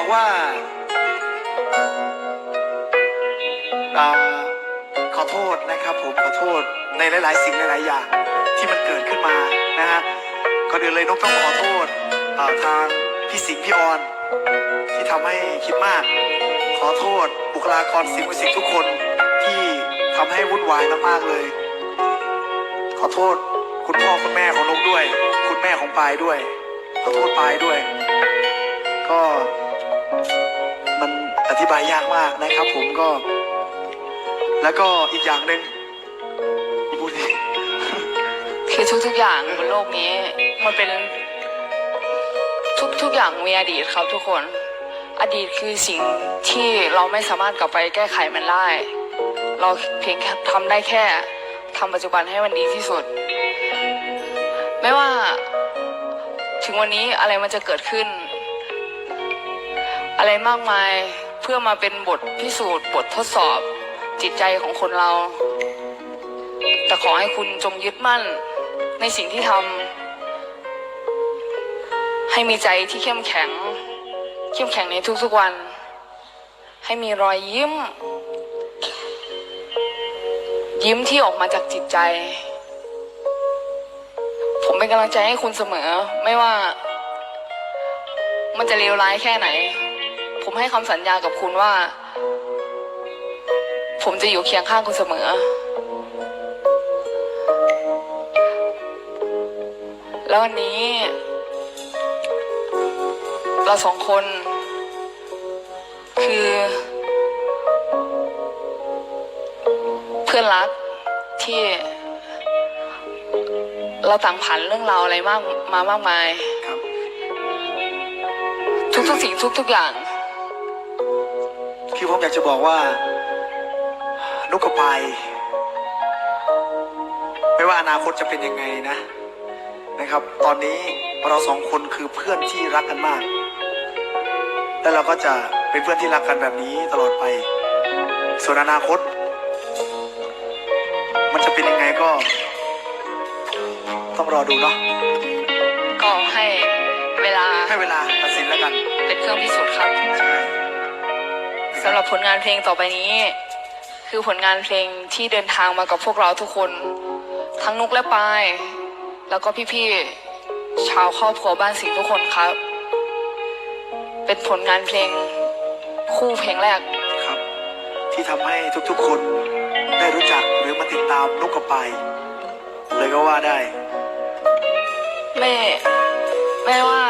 บอกว่าขอโทษนะครับผมขอโทษในหลาย ๆ สิ่งหลาย ๆ อย่างที่มันเกิดขึ้นมานะฮะก่อนอื่นเลยนกต้องขอโทษาทางพี่สิงห์พี่ออน ที่ทำให้คิดมาก ขอโทษบุคลากรสิ่งมิวสิกทุกคนที่ทำให้วุ่นวายมากๆเลย ขอโทษคุณพ่อคุณแม่ของนกด้วย คุณแม่ของปายด้วย ขอโทษปายด้วย ก็ บายยากมากนะครับ ผมก็ แล้วก็อีกอย่างหนึ่งพูดดิคือทุกๆอย่างบนโลกนี้ มันเป็น ทุกทุกอย่างมีอดีตครับทุกคน อดีตคือสิ่งที่เราไม่สามารถกลับไปแก้ไขมันได้ เราเพียงทำได้แค่ทำปัจจุบันให้มันดีที่สุด ไม่ว่า ถึงวันนี้อะไรมันจะเกิดขึ้น อะไรมากมาย เพื่อมาเป็นบทพิสูจน์บททดสอบ จิตใจของคนเรา แต่ขอให้คุณจงยึดมั่นในสิ่งที่ทำให้มีใจที่เข้มแข็ง เข้มแข็งในทุกๆวัน ให้มีรอยยิ้ม ยิ้มที่ออกมาจากจิตใจ ผมเป็นกำลังใจให้คุณเสมอ ไม่ว่ามันจะเลวร้ายแค่ไหน ผมให้คำสัญญากับคุณว่า ผมจะอยู่เคียงข้างคุณเสมอ แล้ววันนี้ เราสองคน คือ เพื่อนรักที่ เราต่างผ่านเรื่องราวอะไรมากมามากมายครับทุกๆสิ่งทุกๆอย่าง คือผมอยากจะบอกว่า นุกกับปายไม่ว่าอนาคตจะเป็นยังไงนะ นะครับ ตอนนี้เราสองคนคือเพื่อนที่รักกันมาก และเราก็จะเป็นเพื่อนที่รักกันแบบนี้ตลอดไป ส่วนอนาคต มันจะเป็นยังไงก็ ต้องรอดูเนาะก็ให้เวลาให้เวลาตัดสินแล้วกัน เป็นเครื่องพิสูจน์ครับใช่ สำหรับผลงานเพลงต่อไปนี้ คือผลงานเพลงที่เดินทางมากับพวกเราทุกคน ทั้งนุกและปาย แล้วก็พี่ๆชาวครอบครัวบ้านสิงห์ทุกคนครับ เป็นผลงานเพลงคู่เพลงแรก ครับ ที่ทำให้ทุกๆคนได้รู้จักหรือมาติดตามนุกกับปายเลยก็ว่าได้ไม่ไม่ว่าเราจะ